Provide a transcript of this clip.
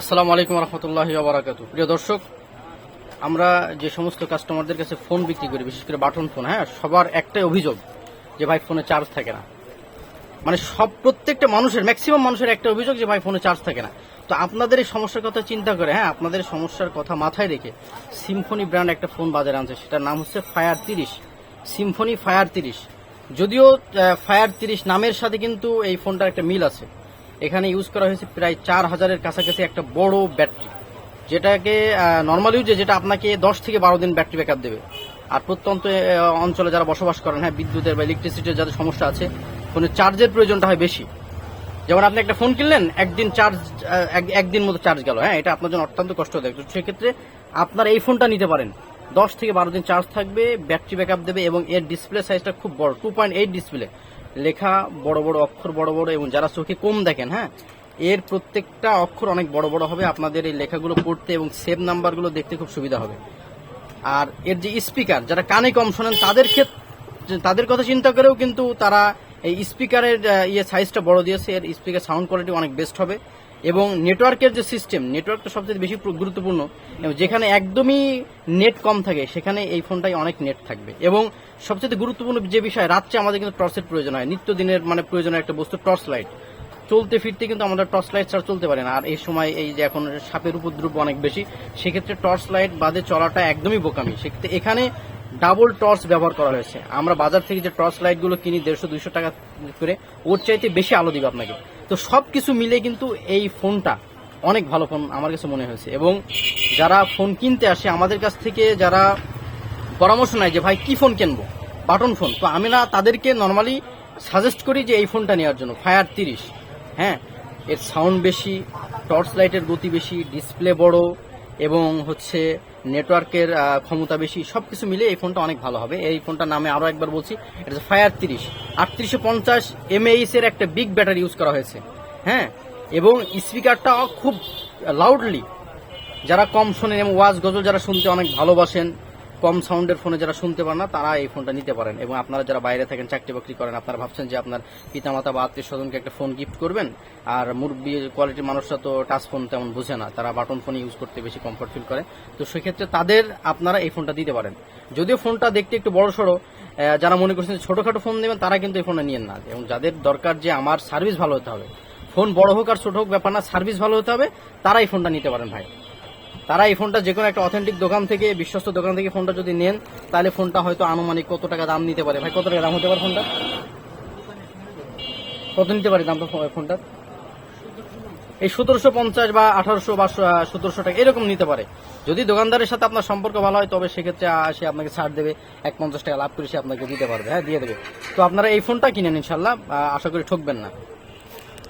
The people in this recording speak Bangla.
আসসালামু আলাইকুম রহমতুল্লাহ বারাকাত প্রিয় দর্শক, আমরা যে সমস্ত কাস্টমারদের কাছে ফোন বিক্রি করি, বিশেষ করে বাটন ফোন হ্যাঁ সবার একটাই অভিযোগ যে ভাই ফোনে চার্জ থাকে না। মানে সব প্রত্যেকটা মানুষের ম্যাক্সিমাম মানুষের একটা অভিযোগ যে ভাই ফোনে চার্জ থাকে না। তো আপনাদের এই সমস্যার কথা চিন্তা করে হ্যাঁ আপনাদের সমস্যার কথা মাথায় রেখে সিম্ফনি ব্র্যান্ড একটা ফোন বাজারে আনছে, সেটার নাম হচ্ছে ফায়ার তিরিশ সিম্ফনি ফায়ার তিরিশ। যদিও ফায়ার তিরিশ নামের সাথে কিন্তু এই ফোনটার একটা মিল আছে। এখানে ইউজ করা হয়েছে প্রায় চার হাজারের কাছাকাছি একটা বড় ব্যাটারি যেটাকে নর্মাল ইউজে যেটা আপনাকে দশ থেকে বারো দিন ব্যাটারি ব্যাকআপ দেবে। আর প্রত্যন্ত অঞ্চলে যারা বসবাস করেন হ্যাঁ বিদ্যুতের বা ইলেকট্রিসিটির যাদের সমস্যা আছে ফোনের চার্জের প্রয়োজনটা হয় বেশি। যেমন আপনি একটা ফোন কিনলেন, একদিন চার্জ একদিন মতো চার্জ গেল হ্যাঁ এটা আপনার জন্য অত্যন্ত কষ্টদায়ক। তো সেক্ষেত্রে আপনার এই ফোনটা নিতে পারেন। দশ থেকে বারো দিন চার্জ থাকবে ব্যাটারি ব্যাকআপ দেবে এবং এর ডিসপ্লে সাইজটা খুব বড় টু পয়েন্ট এইট ডিসপ্লে লেখা বড় বড় অক্ষর বড় বড় এবং যারা চোখে কম দেখেন হ্যাঁ? এর প্রত্যেকটা অক্ষর অনেক বড় বড় হবে। আপনাদের এই লেখাগুলো পড়তে এবং সেভ নাম্বারগুলো দেখতে খুব সুবিধা হবে। আর এর যে স্পিকার যারা কানে কম শোনেন, তাদের ক্ষেত্রে তাদের কথা চিন্তা করেও কিন্তু তারা এই স্পিকারের ইয়ে সাইজটা বড় দিয়েছে। এর স্পিকার সাউন্ড কোয়ালিটি অনেক বেস্ট হবে। এবং নেটওয়ার্কের যে সিস্টেম নেটওয়ার্কটা সবচেয়ে বেশি গুরুত্বপূর্ণ যেখানে একদমই নেট কম থাকে, সেখানে এই ফোনটাই অনেক নেট থাকবে। এবং সবচেয়ে গুরুত্বপূর্ণ যে বিষয়, রাত্রে আমাদের কিন্তু টর্চের প্রয়োজন হয়, নিত্যদিনের মানে প্রয়োজনের একটা বস্তু, টর্চ লাইট। চলতে ফিরতে কিন্তু আমাদের টর্চ লাইট ছাড়া চলতে পারে না, আর এই সময় এই যে এখন সাপের উপদ্রব অনেক বেশি, সেক্ষেত্রে টর্চ লাইট বাদে চলাটা একদমই বোকামি। সেক্ষেত্রে এখানে ডাবল টর্চ ব্যবহার করা হয়েছে। আমরা বাজার থেকে যে টর্চ লাইটগুলো কিনি, দেড়শো, দুইশো টাকা করে, ওর চাইতে বেশি আলো দিবে আপনাকে। তো সব কিছু মিলে কিন্তু এই ফোনটা অনেক ভালো ফোন আমার কাছে মনে হয়েছে। এবং যারা ফোন কিনতে আসে, আমাদের কাছ থেকে যারা পরামর্শ নেয় যে, ভাই, কি ফোন কিনবো? Button phone. তো আমি না তাদেরকে নর্মালি সাজেস্ট করি যে, এই ফোনটা নেওয়ার জন্য। ফায়ার তিরিশ। হ্যাঁ? এর সাউন্ড বেশি টর্চ লাইটের গতি বেশি ডিসপ্লে বড় এবং হচ্ছে নেটওয়ার্কের ক্ষমতা বেশি সব কিছু মিলে এই ফোনটা অনেক ভালো হবে। এই ফোনটার নামে আরও একবার বলছি, এটা ফায়ার তিরিশ। আটত্রিশশো পঞ্চাশ এমএইচ এর একটা বিগ ব্যাটারি ইউজ করা হয়েছে। হ্যাঁ? এবং স্পিকারটা খুব লাউডলি যারা কম শোনেন এবং ওয়াজ গজল যারা শুনতে অনেক ভালোবাসেন কম সাউন্ডের ফোনে যারা শুনতে পারেন না, তারা এই ফোনটা নিতে পারেন। এবং আপনারা যারা বাইরে থাকেন, চাকরি বাকরি করেন, আপনারা ভাবছেন যে আপনার পিতামাতা বা আত্মীয় স্বজনকে একটা ফোন গিফট করবেন, আর মুরব্বী কোয়ালিটির মানুষরা তো টাচ ফোন তেমন বুঝে না, তারা বাটন ফোন ইউজ করতে বেশি কমফর্ট ফিল করে। তো সেক্ষেত্রে তাদের আপনারা এই ফোনটা দিতে পারেন। যদিও ফোনটা দেখতে একটু বড় সড়ো যারা মনে করছেন ছোটখাটো ফোন নেবেন, তারা কিন্তু এই ফোনটা নিয়েন না। এবং যাদের দরকার যে আমার সার্ভিস ভালো হতে হবে ফোন বড় হোক আর ছোট হোক, ব্যাপার না সার্ভিস ভালো হতে হবে, তারা এই ফোনটা নিতে পারেন ভাই। তারা এই ফোনটা যে কোনো একটা অথেন্টিক দোকান থেকে, বিশ্বস্ত দোকান থেকে ফোনটা যদি নেন, তাহলে ফোনটা হয়তো আনুমানিক কত টাকা দাম নিতে পারে। ভাই, কত টাকা দাম হতে পারে ফোনটা? কত নিতে পারে দামটা ফো- ফোনটার? এই সতেরোশো পঞ্চাশ বা আঠারোশো বা সতেরোশো টাকা এরকম নিতে পারে। যদি দোকানদারের সাথে আপনার সম্পর্ক ভালো হয়, তবে সেক্ষেত্রে সে আপনাকে ছাড় দেবে এক পঞ্চাশ টাকা লাভ করে সে আপনাকে দিতে পারবে। হ্যাঁ দিয়ে দেবে। তো আপনারা এই ফোনটা কিনেন ইনশাল্লাহ আশা করি ঠকবেন না।